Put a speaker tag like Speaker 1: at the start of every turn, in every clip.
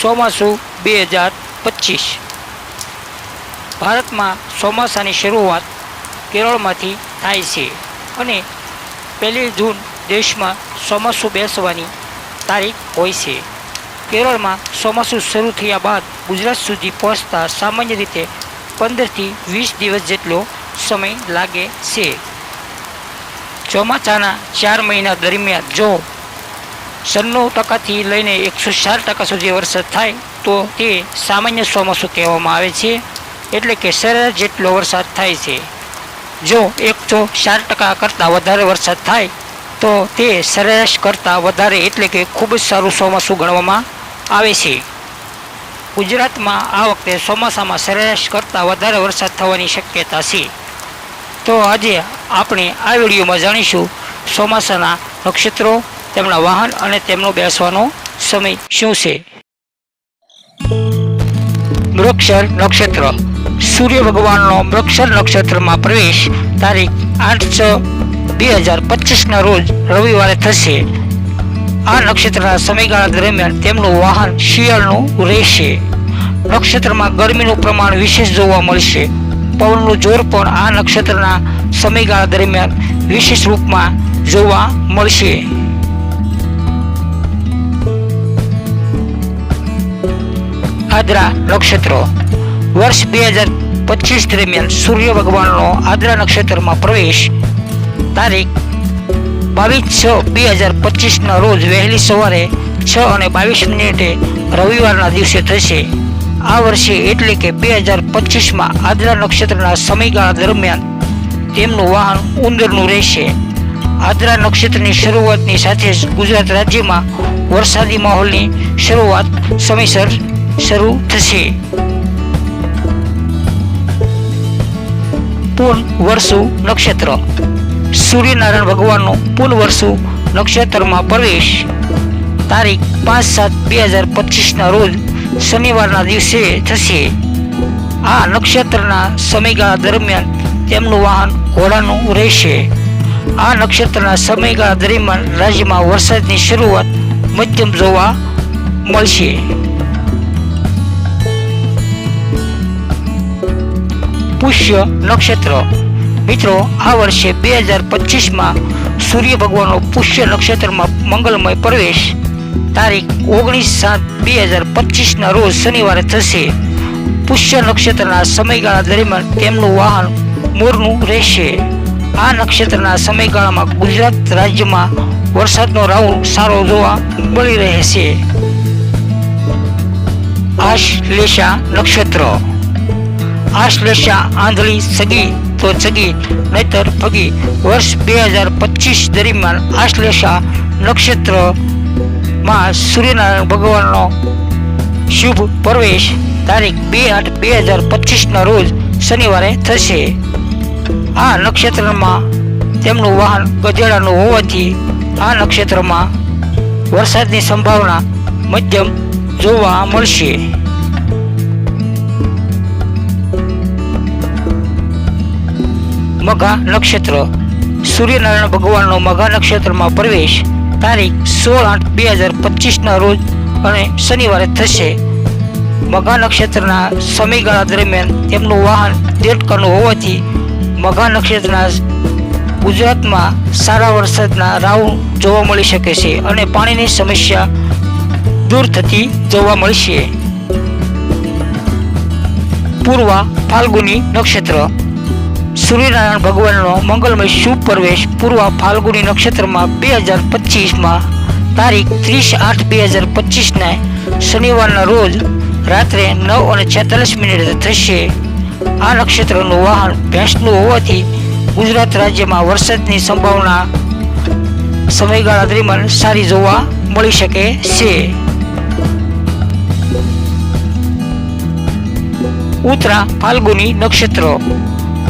Speaker 1: ચોમાસું બે હજાર પચીસ. ભારતમાં ચોમાસાની શરૂઆત કેરળમાંથી થાય છે અને પહેલી જૂન દેશમાં ચોમાસું બેસવાની તારીખ હોય છે. કેરળમાં ચોમાસું શરૂ થયા બાદ ગુજરાત સુધી પહોંચતા સામાન્ય રીતે પંદરથી વીસ દિવસ જેટલો સમય લાગે છે. ચોમાસાના ચાર મહિના દરમિયાન જો સન્નું ટકાથી લઈને એકસો ચાર ટકા સુધી વરસાદ થાય, તો તે સામાન્ય ચોમાસું કહેવામાં આવે છે. એટલે કે સરેરાશ જેટલો વરસાદ થાય છે. જો એકસો ચાર ટકા કરતાં વધારે વરસાદ થાય, તો તે સરેરાશ કરતાં વધારે એટલે કે ખૂબ જ સારું ચોમાસું ગણવામાં આવે છે. ગુજરાતમાં આ વખતે ચોમાસામાં સરેરાશ કરતાં વધારે વરસાદ થવાની શક્યતા છે. તો આજે આપણે આ વિડીયોમાં જાણીશું ચોમાસાના નક્ષત્રો, તેમના વાહન અને તેમનો બેસવાનો સમય શું છે? મૃક્ષર નક્ષત્ર. સૂર્ય ભગવાનનો મૃક્ષર નક્ષત્રમાં પ્રવેશ તારીખ આઠ છ બે હજાર પચીસના રોજ રવિવારે થશે. આ નક્ષત્રના સમયગાળા દરમિયાન તેમનું વાહન શિયાળનું રહેશે. નક્ષત્રમાં ગરમીનું પ્રમાણ વિશેષ જોવા મળશે. પવનનું જોર પણ આ નક્ષત્રના સમયગાળા દરમિયાન વિશેષ રૂપમાં જોવા મળશે. આદ્રા નક્ષત્ર. વર્ષ બે હજાર પચીસ દરમિયાન સૂર્ય ભગવાનનો આદ્રા નક્ષત્રમાં પ્રવેશ. તારીખ બાવીસ છ બે હજાર પચીસના રોજ વહેલી સવારે છ અને બાવીસ મિનિટે રવિવારના દિવસે થશે. આ વર્ષે એટલે કે બે હજાર પચીસમાં આદ્રા નક્ષત્રના સમયગાળા દરમિયાન તેમનું વાહન ઉંદરનું રહેશે. આદ્રા નક્ષત્રની શરૂઆતની સાથે જ ગુજરાત રાજ્યમાં વરસાદી માહોલની શરૂઆત સમયસર શરૂ થશે. પૂન વર્ષુ નક્ષત્ર. સૂર્યનારાયણ ભગવાનનો પૂન વર્ષુ નક્ષત્રમાં પ્રવેશ. તારીખ પાંચ સાત બે હજાર પચીસના રોજ શનિવારના દિવસે થશે. આ નક્ષત્રના સમયગાળા દરમિયાન તેમનું વાહન ઘોડાનું રહેશે. આ નક્ષત્રના સમયગાળા દરમિયાન રાજ્યમાં વરસાદની શરૂઆત મધ્યમ જોવા મળશે. પુષ્ય નક્ષત્ર. મિત્રો, આ વર્ષે બે હજાર પચીસમાં સૂર્ય ભગવાનનો પુષ્ય નક્ષત્રમાં મંગલમય પ્રવેશ તારીખ ઓગણીસ સાત બે હજાર પચીસના રોજ શનિવારે થશે. પુષ્ય નક્ષત્રના સમયગાળા દરમિયાન તેમનું વાહન મોરનું રહેશે. આ નક્ષત્રના સમયગાળામાં ગુજરાત રાજ્યમાં વરસાદનો રાઉન્ડ સારો જોવા મળી રહેશે. આશ્લેષા નક્ષત્ર. આશ્લેષા આંધળી સગી તો સગી, નહીતર ફગી વર્ષ બે હજાર પચીસ દરમિયાન આશ્લેષા નક્ષત્રમાં સૂર્યનારાયણ ભગવાનનો શુભ પ્રવેશ તારીખ બે આઠ બે હજાર પચીસના રોજ શનિવારે થશે. આ નક્ષત્રમાં તેમનું વાહન ગધેડાનું હોવાથી આ નક્ષત્રમાં વરસાદની સંભાવના મધ્યમ જોવા મળશે. મઘા નક્ષત્ર. સૂર્યનારાયણ ભગવાનનો મઘા નક્ષત્રમાં પ્રવેશ તારીખ સોળ આઠ બે હજાર પચીસના રોજ અને શનિવારે થશે. મઘા નક્ષત્રના સમયગાળા દરમિયાન તેમનું વાહન દેડકાનું હોવાથી મઘા નક્ષત્રના ગુજરાતમાં સારા વરસાદના રાઉન્ડ જોવા મળી શકે છે અને પાણીની સમસ્યા દૂર થતી જોવા મળશે. પૂર્વ ફાલ્ગુની નક્ષત્ર સૂર્યનારાયણ ભગવાનનો મંગલમય શુભ પ્રવેશ પૂર્વ ફાલ્ગુની નક્ષત્રમાં બે હજાર પચીસમાં તારીખ ત્રીસ આઠ બે હજાર પચીસના શનિવારના રોજ રાત્રે નવ અને છેતાલીસ મિનિટે થશે. આ નક્ષત્રનું વાહન ભેંસનું હોવાથી ગુજરાત રાજ્યમાં વરસાદની સંભાવના સમયગાળા દરમિયાન સારી જોવા મળી શકે છે. ઉત્તરા ફાલ્ગુની નક્ષત્ર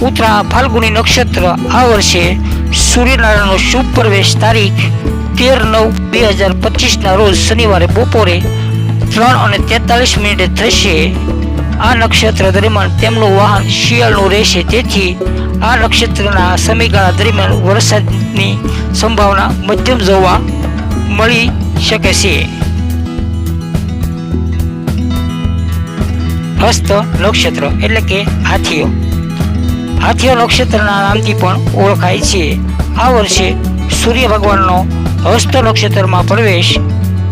Speaker 1: ઉત્તરા ફાલ્ગુની નક્ષત્ર આ વર્ષે સૂર્યનારાયણનો શુભ પ્રવેશ તારીખ તેર નવ બે હજાર પચીસના રોજ શનિવારે બપોરે ત્રણ અને તેતાલીસ મિનિટે થશે. આ નક્ષત્ર દરમિયાન તેમનું વાહન શિયાળનું રહેશે. તેથી આ નક્ષત્રના સમયગાળા દરમિયાન વરસાદની સંભાવના મધ્યમ જોવા મળી શકે છે. હસ્ત નક્ષત્ર એટલે કે હાથીઓ. હાથીઓ નક્ષત્રના નામથી પણ ઓળખાય છે. આ વર્ષે સૂર્ય ભગવાનનો હસ્ત નક્ષત્રમાં પ્રવેશ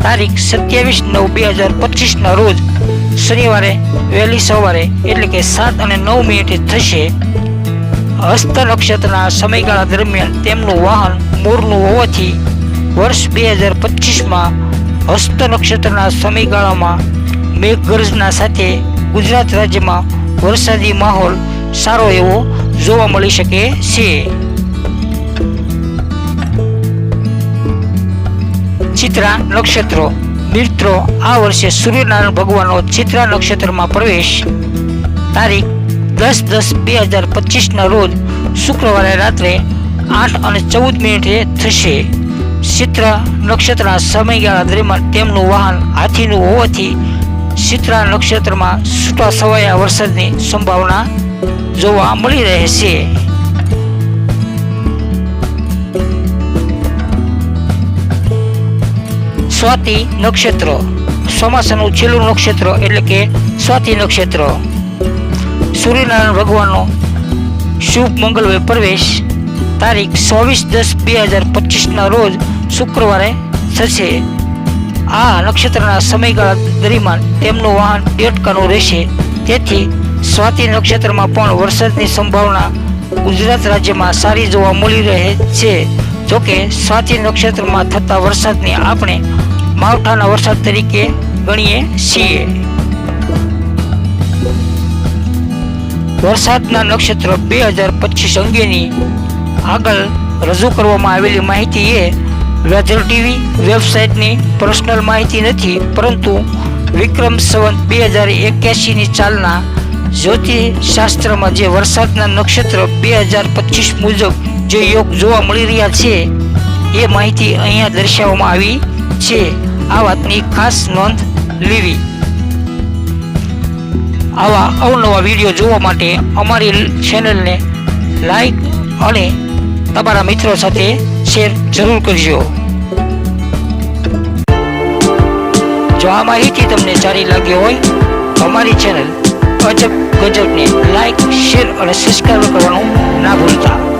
Speaker 1: તારીખ સત્યાવીસ નવ બે હજાર પચીસના રોજ શનિવારે વહેલી સવારે એટલે કે સાત અને નવ મિનિટે થશે. હસ્ત નક્ષત્રના સમયગાળા દરમિયાન તેમનું વાહન મોરનું હોવાથી વર્ષ બે હજાર પચીસમાં હસ્ત નક્ષત્રના સમયગાળામાં મેઘગર્જના સાથે ગુજરાત રાજ્યમાં વરસાદી માહોલ સારો એવો જોવા મળી શકે છે. ચિત્રા નક્ષત્રો. મિત્રો, આ વર્ષે સૂર્યનારાયણ ભગવાનનો ચિત્રા નક્ષત્રમાં પ્રવેશ. તારીખ દસ દસ બે હજાર પચીસના રોજ શુક્રવારે રાત્રે આઠ અને ચૌદ મિનિટે થશે. ચિત્ર નક્ષત્રના સમયગાળા દરમિયાન તેમનું વાહન હાથીનું હોવાથી ચિત્રા નક્ષત્રમાં છૂટા છવાયા વરસાદની સંભાવના જોવા મળી રહેશે. સ્વાતિ નક્ષત્ર. ચોમાસાનું છેલ્લું નક્ષત્ર એટલે કે સ્વાતિ નક્ષત્ર. સૂર્યનારાયણ ભગવાનનો શુભ મંગળવે પ્રવેશ તારીખ ચોવીસ દસ બે હજાર પચીસના રોજ શુક્રવારે થશે. આ નક્ષત્રના સમયગાળા દરમિયાન તેમનું વાહન દેડકાનું રહેશે. તેથી સ્વાતિ નક્ષત્રમાં પણ વરસાદની સંભાવના ગુજરાત રાજ્યમાં સારી જોવા મળી રહે છે. જોકે સ્વાતિ નક્ષત્રમાં થતા વરસાદને આપણે માવઠાના વરસાદ તરીકે ગણીએ છીએ. વરસાદના નક્ષત્ર બે હજાર પચીસ અંગેની આગળ રજૂ કરવામાં આવેલી માહિતી એ વેધર ટીવી વેબસાઇટની પર્સનલ માહિતી નથી, પરંતુ વિક્રમ સંવત બે હજાર એક્યાસીની ચાલના જ્યોતિષશાસ્ત્રમાં જે વરસાદના નક્ષત્ર બે હજાર પચીસ મુજબ જે યોગ જોવા મળી રહ્યા છે, એ માહિતી અહીંયા દર્શાવવામાં આવી છે. આ વાતની ખાસ નોંધ લેવી. આવા અવનવા વીડિયો જોવા માટે અમારી ચેનલને લાઈક અને તમારા મિત્રો સાથે શેર જરૂર કરજો. જો આ માહિતી તમને સારી લાગી હોય અમારી ચેનલ અજબ ગજબને લાઈક શેર અને સબસ્ક્રાઈબ કરવાનું ના ભૂલતા.